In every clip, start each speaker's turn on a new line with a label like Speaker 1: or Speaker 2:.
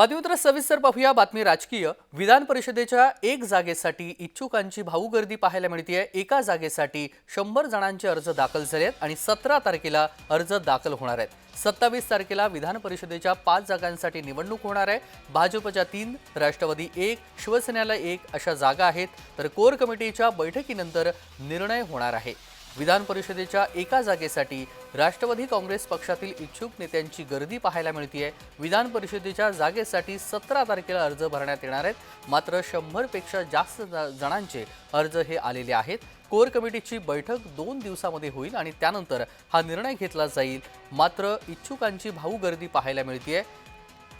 Speaker 1: बातमीपत्र सविस्तर पाहूया बातमी राजकीय. विधान परिषदेच्या एक जागेसाठी इच्छुकांची भाऊ गर्दी पाहायला मिळते एका जागेसाठी शंभर जणांचे अर्ज दाखल झाले आहेत आणि सतरा तारखेला अर्ज दाखल होणार आहेत. सत्तावीस तारखेला विधान परिषदेच्या पाच जागांसाठी निवडणूक होणार आहे. भाजपच्या तीन राष्ट्रवादी एक शिवसेनेला एक अशा जागा आहेत. तर कोर कमिटीच्या बैठकीनंतर निर्णय होणार आहे. विधान परिषदेच्या एका जागेसाठी राष्ट्रवादी काँग्रेस पक्षातील इच्छुक नेत्यांची गर्दी पाहायला मिळते विधान परिषदेच्या जागेसाठी सतरा तारखेला अर्ज भरण्यात येणार आहेत. मात्र शंभरपेक्षा जास्त जणांचे अर्ज हे आलेले आहेत. कोर कमिटीची बैठक दोन दिवसामध्ये होईल आणि त्यानंतर हा निर्णय घेतला जाईल. मात्र इच्छुकांची भाऊ गर्दी पाहायला मिळते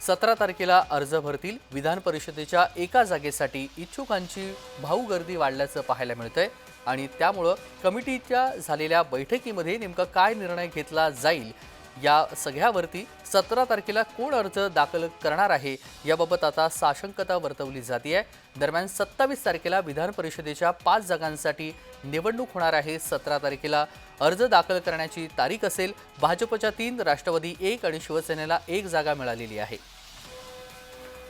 Speaker 1: सतरा तारखेला अर्ज भरतील. विधान परिषदेच्या एका जागेसाठी इच्छुकांची भाऊ गर्दी वाढल्याचं पाहायला मिळतंय. आणि त्यामुळं कमिटीच्या झालेल्या बैठकीमध्ये नेमका काय निर्णय घेतला जाईल? या सगळ्यावरती सतरा तारखेला कोण अर्ज दाखल करणार आहे? याबाबत आता साशंकता वर्तवली जाते दरम्यान सत्तावीस तारखेला विधान परिषदेच्या पाच जागांसाठी निवडणूक होणार आहे. सतरा तारखेला अर्ज दाखल करण्याची तारीख असेल. भाजपच्या तीन राष्ट्रवादी एक आणि शिवसेनेला एक जागा मिळालेली आहे.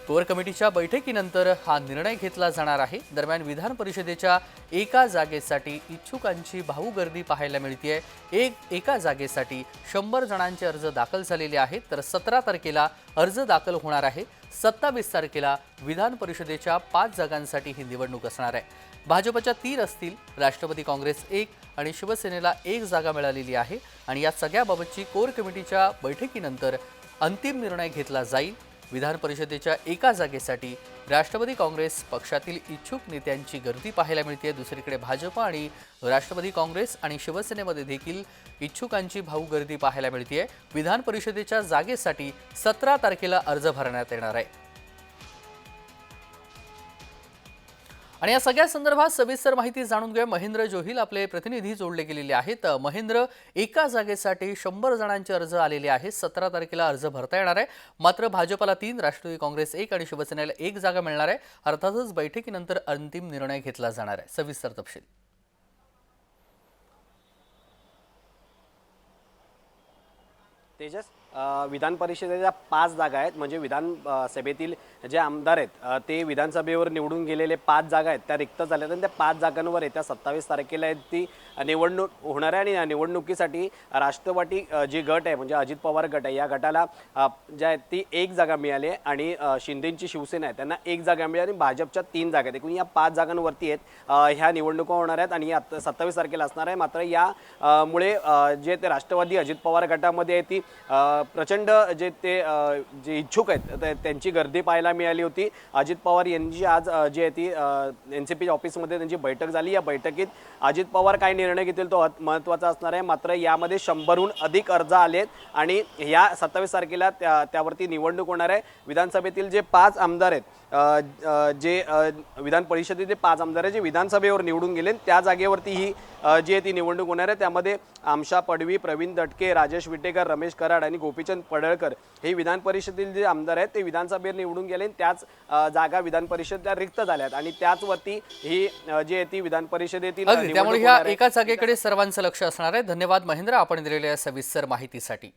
Speaker 1: कोर कमिटीच्या बैठकीनंतर हा निर्णय घेतला जाणार आहे. दरम्यान विधान परिषदेच्या एका जागेसाठी इच्छुकांची भाऊ गर्दी पाहायला मिळते एक एका जागेसाठी शंभर जणांचे अर्ज दाखल झालेले आहेत. तर सतरा तारखेला अर्ज दाखल होणार आहे. सत्तावीस तारखेला विधान परिषदेच्या पाच जागांसाठी ही निवडणूक असणार आहे. भाजपच्या तीन असतील राष्ट्रवादी काँग्रेस एक आणि शिवसेनेला एक जागा मिळालेली आहे. आणि या सगळ्याबाबतची कोर कमिटीच्या बैठकीनंतर अंतिम निर्णय घेतला जाईल. विधान परिषदेच्या एका जागेसाठी राष्ट्रवादी काँग्रेस पक्षातील इच्छुक नेत्यांची गर्दी पाहायला मिळते. दुसरीकडे भाजप आणि राष्ट्रवादी काँग्रेस आणि शिवसेनेमध्ये देखील इच्छुकांची भाऊ गर्दी पाहायला मिळते विधान परिषदेच्या जागेसाठी सतरा तारखेला अर्ज भरण्यात येणार आहे. आणि या सगळ्या संदर्भात सविस्तर माहिती जाणून घेऊया. महेंद्र जोहिल आपले प्रतिनिधी जोडले गेलेले आहेत. महेंद्र एका जागेसाठी शंभर जणांचे अर्ज आलेले आहेत. सतरा तारखेला अर्ज भरता येणार आहे. मात्र भाजपला तीन राष्ट्रवादी काँग्रेस एक आणि शिवसेनेला एक जागा मिळणार आहे. अर्थातच बैठकीनंतर अंतिम निर्णय घेतला जाणार आहे. सविस्तर तपशील.
Speaker 2: तेजस विधान परिषदेच्या पाच जागा आहेत. म्हणजे विधान सभेतील जे आमदार आहेत ते विधानसभेवर निवडून गेलेले पाच जागा आहेत त्या रिक्त झाल्या आहेत आणि त्या पाच जागांवर येत्या सत्तावीस तारखेला आहेत ती निवडणूक होणार आहे आणि या निवडणुकीसाठी राष्ट्रवादी जी गट आहे म्हणजे अजित पवार गट आहे या गटाला ज्या आहेत ती एक जागा मिळाली आहे आणि शिंदेंची शिवसेना आहे त्यांना एक जागा मिळाली आणि भाजपच्या तीन जागा आहेत. एकूण या पाच जागांवरती आहेत ह्या निवडणुका होणार आहेत आणि या सत्तावीस तारखेला असणार आहे. मात्र या मुळे जे ते राष्ट्रवादी अजित पवार गटामध्ये आहे ती प्रचंड जे ते जे इच्छुक आहेत त्यांची गर्दी पाहायला मिळाली होती. अजित पवार यांची आज जी आहे ती एन सी पी ऑफिसमध्ये त्यांची बैठक झाली. या बैठकीत अजित पवार काय निर्णय घेतील तो महत्त्वाचा असणार आहे. मात्र यामध्ये शंभरहून अधिक अर्ज आलेत आणि या सत्तावीस तारखेला त्या त्यावरती निवडणूक होणार आहे. विधानसभेतील जे पाच आमदार आहेत जे विधान परिषदेचे पाच आमदार आहेत जे विधानसभेवर निवडून गेले त्या जागेवरती ही जी आहे ती निवडणूक होणार आहे. त्यामध्ये आमशा पडवी प्रवीण दटके राजेश विटेकर रमेश कराड आणि गोपीचंद पडळकर हे विधान परिषदेतील जे आमदार आहेत ते विधानसभेवर निवडून गेले आणि त्याच जागा विधान परिषद त्या रिक्त झाल्यात आणि त्याचवरती ही जी आहे ती विधान परिषदेतील
Speaker 1: त्यामुळे ह्या
Speaker 2: होणार आहे.
Speaker 1: एका जागेकडे सर्वांचं लक्ष असणार आहे. धन्यवाद महेंद्र. आपण दिलेल्या सविस्तर माहितीसाठी.